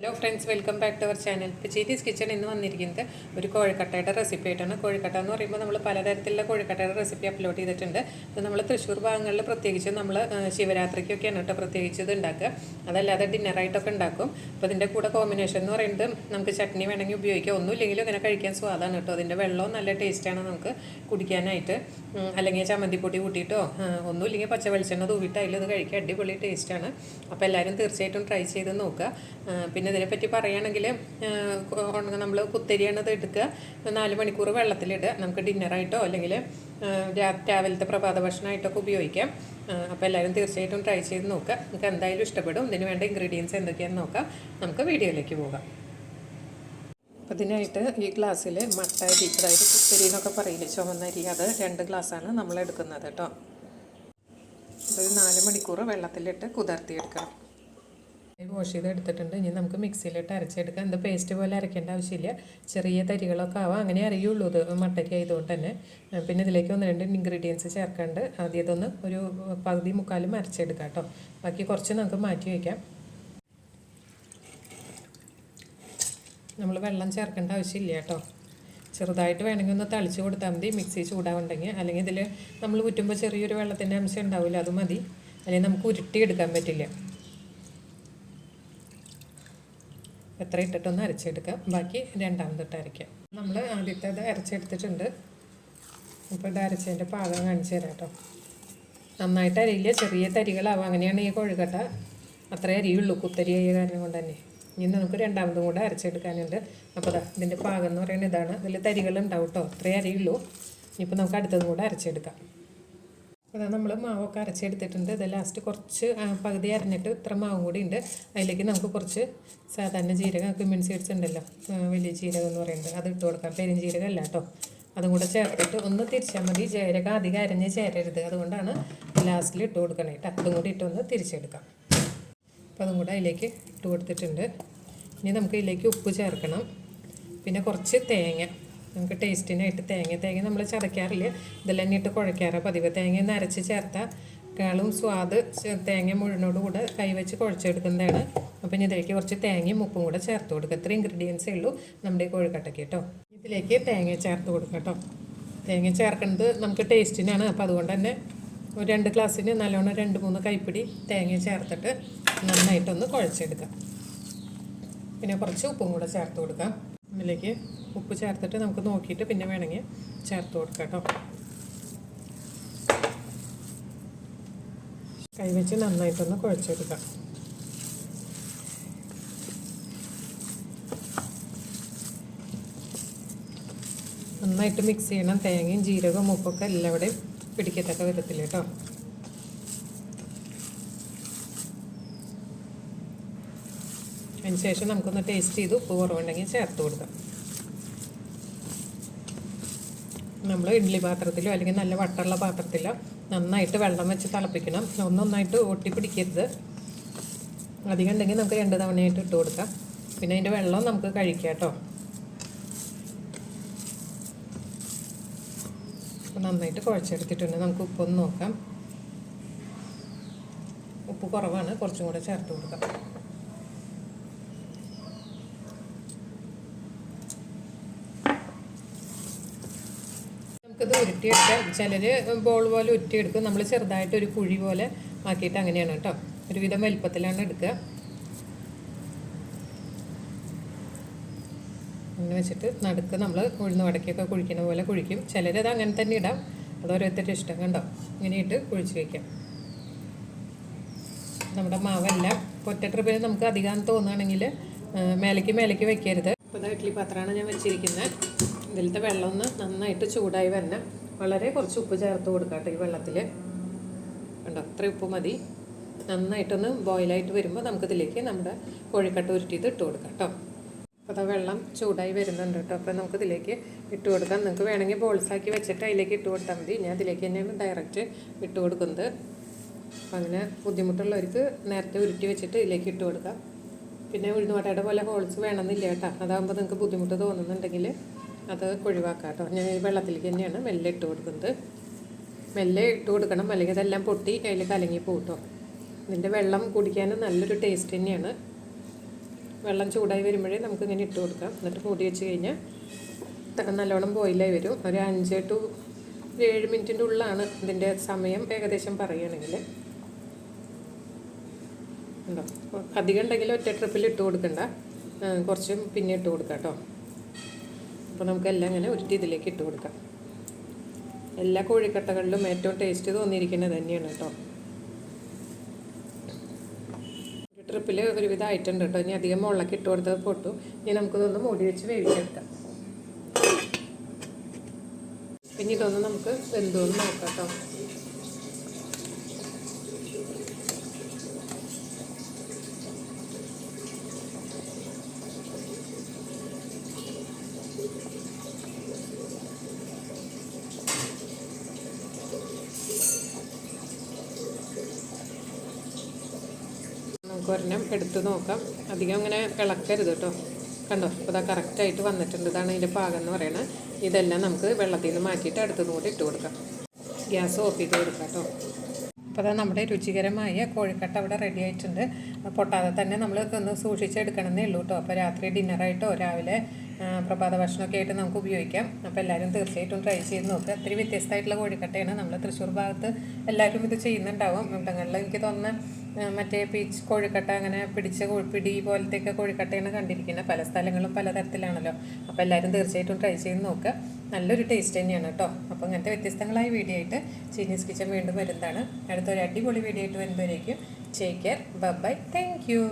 Hello friends welcome back to our channel ഇപ്പോൾ ചീറ്റീസ് kitchen ഇന്ന് വന്നിരിക്കുന്നത് ഒരു കോഴിക്കട്ടയുടെ റെസിപ്പി ആയിട്ടാണ്. കോഴിക്കട്ട എന്ന് പറയുമ്പോൾ നമ്മൾ പലതരത്തിലുള്ള കോഴിക്കട്ടയുടെ റെസിപ്പി അപ്ലോഡ് ചെയ്തിട്ടുണ്ട്. ഇത് നമ്മൾ തൃശ്ശൂർ ഭാഗങ്ങളിൽ പ്രത്യേകിച്ച് നമ്മൾ ശിവരാത്രിക്കൊക്കെയാണ് കേട്ടോ പ്രത്യേകിച്ച് ഇത് ഉണ്ടാക്കുക. അതല്ലാതെ ഡിന്നറായിട്ടൊക്കെ ഉണ്ടാക്കും. അപ്പോൾ ഇതിന്റെ കൂടെ കോമ്പിനേഷൻ എന്ന് പറയുന്നത് നമുക്ക് ചട്നി വേണമെങ്കിൽ ഉപയോഗിക്കാം. ഒന്നുമില്ലെങ്കിലും ഇങ്ങനെ കഴിക്കാൻ സ്വാദാണ് കേട്ടോ. അതിന്റെ വെള്ളവും നല്ല ടേസ്റ്റാണ് നമുക്ക് കുടിക്കാനായിട്ട്. അല്ലെങ്കിൽ ചമ്മന്തിപ്പൊടി കൂട്ടിയിട്ടോ ഒന്നും ഒന്നുമില്ലെങ്കിൽ പച്ച വെളിച്ചെണ്ണ തൂവിട്ട് അതിൽ ഇത് കഴിക്കാൻ അടിപൊളി ടേസ്റ്റാണ് അപ്പോൾ എല്ലാവരും തീർച്ചയായിട്ടും ട്രൈ ചെയ്ത് നോക്കുക. പിന്നെ ഇതിനെപ്പറ്റി പറയുകയാണെങ്കിൽ നമ്മൾ കുത്തരിയാണ് ഇത് എടുക്കുക. നാല് മണിക്കൂർ വെള്ളത്തിലിടുക. നമുക്ക് ഡിന്നറായിട്ടോ അല്ലെങ്കിൽ രാവിലത്തെ പ്രഭാത ഭക്ഷണമായിട്ടൊക്കെ ഉപയോഗിക്കാം. അപ്പോൾ എല്ലാവരും തീർച്ചയായിട്ടും ട്രൈ ചെയ്ത് നോക്കുക. നമുക്ക് എന്തായാലും ഇഷ്ടപ്പെടും. ഇതിന് വേണ്ട ഇൻഗ്രീഡിയൻസ് എന്തൊക്കെയാണെന്ന് നോക്കാം. നമുക്ക് വീഡിയോയിലേക്ക് പോകാം. അപ്പോൾ ഇതിനായിട്ട് ഈ ഗ്ലാസ്സിൽ മട്ട അരി അതായത് കുത്തരി എന്നൊക്കെ പറയില്ലേ ചുമന്ന അരി അത് രണ്ട് ഗ്ലാസ്സാണ് നമ്മൾ എടുക്കുന്നത് കേട്ടോ. ഒരു നാല് മണിക്കൂർ വെള്ളത്തിലിട്ട് കുതിർത്തിയെടുക്കണം. വാഷ് ചെയ്ത് എടുത്തിട്ടുണ്ട് ഇനി നമുക്ക് മിക്സിയിലിട്ട് അരച്ചെടുക്കാം. എന്താ പേസ്റ്റ് പോലെ അരയ്ക്കേണ്ട ആവശ്യമില്ല. ചെറിയ തരികളൊക്കെ ആവാം. അങ്ങനെ അറിയുള്ളൂ ഇത് മട്ടരി ആയതുകൊണ്ട് തന്നെ. പിന്നെ ഇതിലേക്ക് ഒന്ന് രണ്ട് ഇൻഗ്രീഡിയൻസ് ചേർക്കാണ്ട് ആദ്യം ഇതൊന്ന് ഒരു പകുതി മുക്കാലും അരച്ചെടുക്കാം കേട്ടോ. ബാക്കി കുറച്ച് നമുക്ക് മാറ്റി വയ്ക്കാം. നമ്മൾ വെള്ളം ചേർക്കേണ്ട ആവശ്യമില്ല കേട്ടോ. ചെറുതായിട്ട് വേണമെങ്കിൽ ഒന്ന് തളിച്ച് കൊടുത്താൽ മതി. മിക്സി ചൂടാവുണ്ടെങ്കിൽ. അല്ലെങ്കിൽ ഇതിൽ നമ്മൾ കുറ്റുമ്പോൾ ചെറിയൊരു വെള്ളത്തിന്റെ അംശം ഉണ്ടാവില്ല അത് മതി. അല്ലെങ്കിൽ നമുക്ക് ഉരുട്ടിയെടുക്കാൻ പറ്റില്ല. എത്ര ഇട്ടിട്ടൊന്ന് അരച്ചെടുക്കാം. ബാക്കി രണ്ടാമതൊട്ട് അരയ്ക്കാം. നമ്മൾ ആദ്യത്തെ അത് അരച്ചെടുത്തിട്ടുണ്ട്. അപ്പോൾ ഇത് അരച്ചതിന്റെ പാകം കാണിച്ചു തരാം കേട്ടോ. നന്നായിട്ട് അരിയില്ല. ചെറിയ തരികളാവും. അങ്ങനെയാണ് ഈ കൊഴുകട്ട. അത്രേ അരിയുള്ളൂ. കുത്തരി ആയ കാരണം കൊണ്ട് തന്നെ. ഇനി നമുക്ക് രണ്ടാമതും കൂടെ അരച്ചെടുക്കാനുണ്ട്. അപ്പോൾ അതാ ഇതിന്റെ പാകം എന്ന് പറയുന്നത് ഇതാണ്. ഇതിൽ തരികളുണ്ടാവും കേട്ടോ. അത്രേ അരിയുള്ളൂ. ഇനിയിപ്പോൾ നമുക്ക് അടുത്തതും കൂടെ അരച്ചെടുക്കാം. അതാ നമ്മൾ മാവൊക്കെ അരച്ചെടുത്തിട്ടുണ്ട്. ഇത് ലാസ്റ്റ് കുറച്ച് പകുതി അരഞ്ഞിട്ട് ഇത്ര മാവും കൂടി ഉണ്ട്. അതിലേക്ക് നമുക്ക് കുറച്ച് സാധാരണ ജീരകം ക്യുമിൻ സീഡ്സ് ഉണ്ടല്ലോ വലിയ ജീരകം എന്ന് പറയുന്നത്. അത് ഇട്ട് കൊടുക്കാം. പെരും അല്ല കേട്ടോ അതും കൂടെ ചേർത്തിട്ട് ഒന്ന് തിരിച്ചാൽ മതി. ജീരകം അധികം അരഞ്ഞ് ചേരരുത്. അതുകൊണ്ടാണ് ലാസ്റ്റിൽ ഇട്ട് കൊടുക്കണേ കേട്ടോ അതും കൂടി ഇട്ടൊന്ന് തിരിച്ചെടുക്കാം. അപ്പോൾ അതും കൂടെ അതിലേക്ക് ഇട്ട് കൊടുത്തിട്ടുണ്ട്. ഇനി നമുക്ക് ഇതിലേക്ക് ഉപ്പ് ചേർക്കണം. പിന്നെ കുറച്ച് തേങ്ങ. നമുക്ക് ടേസ്റ്റിനായിട്ട് തേങ്ങ തേങ്ങ നമ്മൾ ചതയ്ക്കാറില്ല? ഇതെല്ലാം ഇട്ട് കുഴയ്ക്കാറ്. പതിവ് തേങ്ങ ഒന്ന് അരച്ച് ചേർത്താൽ കാളും സ്വാദ് തേങ്ങ മുഴുവനോട് കൂടെ കൈവച്ച് കുഴച്ചെടുക്കുന്നതാണ്. അപ്പോൾ ഇനി ഇതിലേക്ക് കുറച്ച് തേങ്ങയും ഉപ്പും കൂടെ ചേർത്ത് കൊടുക്കുക ഇത്രയും ഇൻഗ്രീഡിയൻസേ ഉള്ളൂ നമ്മുടെ കോഴിക്കട്ടയ്ക്ക് കേട്ടോ. ഇതിലേക്ക് തേങ്ങ ചേർത്ത് കൊടുക്കുക കേട്ടോ. തേങ്ങ ചേർക്കുന്നത് നമുക്ക് ടേസ്റ്റിനാണ് അപ്പോൾ അതുകൊണ്ട് തന്നെ ഒരു രണ്ട് ഗ്ലാസ്സിന് നല്ലോണം രണ്ട് മൂന്ന് കൈപ്പിടി തേങ്ങ ചേർത്തിട്ട് നന്നായിട്ടൊന്ന് കുഴച്ചെടുക്കാം. പിന്നെ കുറച്ച് ഉപ്പും കൂടെ ചേർത്ത് കൊടുക്കാം. ഇതിലേക്ക് ഉപ്പ് ചേർത്തിട്ട് നമുക്ക് നോക്കിയിട്ട് പിന്നെ വേണമെങ്കിൽ ചേർത്ത് കൊടുക്കാം കേട്ടോ. കൈവച്ച് നന്നായിട്ടൊന്ന് കുഴച്ചെടുക്കാം. നന്നായിട്ട് മിക്സ് ചെയ്യണം. തേങ്ങയും ജീരകവും ഉപ്പൊക്കെ എല്ലാവിടെയും പിടിക്കത്തക്ക വിധത്തിൽ കേട്ടോ. അതിന് ശേഷം നമുക്കൊന്ന് ടേസ്റ്റ് ചെയ്ത് ഉപ്പ് കുറവുണ്ടെങ്കിൽ ചേർത്ത് കൊടുക്കാം. നമ്മൾ ഇഡ്ഡലി പാത്രത്തിലോ അല്ലെങ്കിൽ നല്ല വട്ടമുള്ള പാത്രത്തിലോ നന്നായിട്ട് വെള്ളം വെച്ച് തിളപ്പിക്കണം. ഒന്നൊന്നായിട്ട് ഒട്ടിപ്പിടിക്കരുത് അധികം ഉണ്ടെങ്കിൽ നമുക്ക് രണ്ട് തവണയായിട്ട് ഇട്ട് കൊടുക്കാം. പിന്നെ അതിന്റെ വെള്ളം നമുക്ക് കഴിക്കാം കേട്ടോ. നന്നായിട്ട് കുഴച്ചെടുത്തിട്ടുണ്ട്. നമുക്ക് ഉപ്പൊന്ന് നോക്കാം. ഉപ്പ് കുറവാണ്. കുറച്ചും കൂടെ ചേർത്ത് കൊടുക്കാം. നമുക്കിത് ഉരുട്ടിയെടുക്കാം ചിലർ ബോൾ പോലെ ഉരുട്ടിയെടുക്കും. നമ്മൾ ചെറുതായിട്ട് ഒരു കുഴി പോലെ ആക്കിയിട്ട് അങ്ങനെയാണ് കേട്ടോ. ഒരുവിധം വലിപ്പത്തിലാണ് എടുക്കുക. അങ്ങനെ വെച്ചിട്ട് നടുക്ക് നമ്മൾ ഉഴുന്ന് വടക്കിയൊക്കെ കുഴിക്കുന്ന പോലെ കുഴിക്കും. ചിലരത് അങ്ങനെ തന്നെ ഇടാം. അത് ഓരോരുത്തരുടെ ഇഷ്ടം കണ്ടോ? ഇങ്ങനെ ഇട്ട് കുഴിച്ച് വയ്ക്കാം. നമ്മുടെ മാവെല്ലാം ഒറ്റ ട്രിപ്പിൽ നമുക്ക് അധികം തോന്നുകയാണെങ്കിൽ മേലേക്ക് മേലേക്ക് വെക്കരുത്. ഇപ്പോൾ ഇഡ്ഡലി പാത്രമാണ് ഞാൻ വെച്ചിരിക്കുന്നത്. ഇതിലത്തെ വെള്ളം ഒന്ന് നന്നായിട്ട് ചൂടായി വരണം. വളരെ കുറച്ച് ഉപ്പ് ചേർത്ത് കൊടുക്കാം ഈ വെള്ളത്തിൽ കണ്ടോ? അത്ര ഉപ്പ് മതി. നന്നായിട്ടൊന്ന് ബോയിലായിട്ട് വരുമ്പോൾ നമുക്കിതിലേക്ക് നമ്മുടെ കോഴിക്കട്ട ഉരുട്ടിയിട്ട് ഇട്ട് കൊടുക്കാം കേട്ടോ. അപ്പോൾ അതാ വെള്ളം ചൂടായി വരുന്നുണ്ട് കേട്ടോ. അപ്പോൾ നമുക്കിതിലേക്ക് ഇട്ട് കൊടുക്കാം. നിങ്ങൾക്ക് വേണമെങ്കിൽ ബോൾസാക്കി വെച്ചിട്ട് അതിലേക്ക് ഇട്ട് കൊടുത്താൽ മതി. ഞാൻ അതിലേക്ക് തന്നെയാണ് ഡയറക്റ്റ് ഇട്ട് കൊടുക്കുന്നത്. അപ്പം അങ്ങനെ ബുദ്ധിമുട്ടുള്ളവർക്ക് നേരത്തെ ഉരുട്ടി വെച്ചിട്ട് ഇതിലേക്ക് ഇട്ട് കൊടുക്കാം. പിന്നെ ഉഴുന്നുവടയുടെ പോലെ ഹോൾസ് വേണമെന്നില്ല കേട്ടോ. അതാകുമ്പോൾ നിങ്ങൾക്ക് ബുദ്ധിമുട്ട് തോന്നുന്നുണ്ടെങ്കിൽ അത് ഒഴിവാക്കാം കേട്ടോ. ഞാൻ ഈ വെള്ളത്തിലേക്ക് തന്നെയാണ് മെല്ലെ ഇട്ട് കൊടുക്കുന്നത്. മെല്ലെ ഇട്ട് കൊടുക്കണം. അല്ലെങ്കിൽ ഇതെല്ലാം പൊട്ടി അതിൽ കലങ്ങി പോകും കേട്ടോ. ഇതിന്റെ വെള്ളം കുടിക്കാൻ നല്ലൊരു ടേസ്റ്റ് തന്നെയാണ്. വെള്ളം ചൂടായി വരുമ്പോഴേ നമുക്ക് ഇങ്ങനെ ഇട്ട് കൊടുക്കാം. എന്നിട്ട് മൂടി വെച്ച് കഴിഞ്ഞാൽ നല്ലോണം ബോയിലായി വരും. ഒരു അഞ്ച് ടു ഏഴ് മിനിറ്റിന്റെ ഉള്ളിലാണ് ഇതിന്റെ സമയം ഏകദേശം പറയുകയാണെങ്കിൽ. ഉണ്ടോ? അധികം ഉണ്ടെങ്കിൽ ഒറ്റ ട്രിപ്പിൽ ഇട്ട് കൊടുക്കണ്ട. കുറച്ച് പിന്നെ ഇട്ട് കൊടുക്കാം കേട്ടോ. അപ്പോൾ നമുക്കെല്ലാം ഇങ്ങനെ ഉരുട്ടി ഇതിലേക്ക് ഇട്ട് കൊടുക്കാം. എല്ലാ കോഴിക്കട്ടകളിലും ഏറ്റവും ടേസ്റ്റ് തോന്നിയിരിക്കുന്നത് തന്നെയാണ് കേട്ടോ. ഒരു ട്രിപ്പിൽ ഒരുവിധം ആയിട്ടുണ്ട് കേട്ടോ. ഇനി അധികം മുളക്ക് ഇട്ട് കൊടുത്തത് പൊട്ടു. ഇനി നമുക്കിതൊന്ന് മൂടി വെച്ച് വേവിച്ചെടുക്കാം. പിന്നെ ഇതൊന്ന് നമുക്ക് വെന്തോന്ന് നോക്കാം കേട്ടോ. ഒരെണ്ണം എടുത്ത് നോക്കാം. അധികം അങ്ങനെ ഇളക്കരുത് കേട്ടോ. കണ്ടോ? അപ്പോൾ അതാ കറക്റ്റായിട്ട് വന്നിട്ടുണ്ട്. ഇതാണ് ഇതിന്റെ പാകം എന്ന് പറയുന്നത് ഇതെല്ലാം നമുക്ക് വെള്ളത്തിൽ നിന്ന് മാറ്റിയിട്ട് അടുത്തതും കൂടി ഇട്ട് കൊടുക്കാം. ഗ്യാസ് ഓഫ് ചെയ്ത് കൊടുക്കാം കേട്ടോ. അപ്പോൾ അതാ നമ്മുടെ രുചികരമായ കോഴിക്കട്ട അവിടെ റെഡി ആയിട്ടുണ്ട്. പൊട്ടാതെ തന്നെ നമ്മൾ ഒന്ന് സൂക്ഷിച്ചെടുക്കണമെന്നേ ഉള്ളൂ കേട്ടോ. അപ്പോൾ രാത്രി ഡിന്നറായിട്ടോ രാവിലെ പ്രഭാത ഭക്ഷണമൊക്കെ ആയിട്ട് നമുക്ക് ഉപയോഗിക്കാം. അപ്പോൾ എല്ലാവരും തീർച്ചയായിട്ടും ട്രൈ ചെയ്ത് നോക്കുക ഒത്തിരി വ്യത്യസ്തമായിട്ടുള്ള കോഴിക്കട്ടയാണ് നമ്മൾ തൃശ്ശൂർ ഭാഗത്ത് എല്ലാവരും ഇത് ചെയ്യുന്നുണ്ടാവും. ഇവിടങ്ങളിൽ എനിക്ക് തോന്നുന്നു മറ്റേ പീച്ച് കോഴിക്കട്ട അങ്ങനെ പിടിച്ച പിടി പോലത്തെയൊക്കെ കോഴിക്കട്ടയാണ് കണ്ടിരിക്കുന്നത്. പല സ്ഥലങ്ങളും പലതരത്തിലാണല്ലോ അപ്പോൾ എല്ലാവരും തീർച്ചയായിട്ടും ട്രൈ ചെയ്ത് നോക്കുക നല്ലൊരു ടേസ്റ്റ് തന്നെയാണ് കേട്ടോ അപ്പോൾ ഇങ്ങനത്തെ വ്യത്യസ്തങ്ങളായ വീഡിയോ ആയിട്ട് ചീനീസ് കിച്ചൻ വീണ്ടും വരുന്നതാണ്. അടുത്തൊരു അടിപൊളി വീഡിയോ ആയിട്ട് വരുമ്പോഴേക്കും take care bye thank you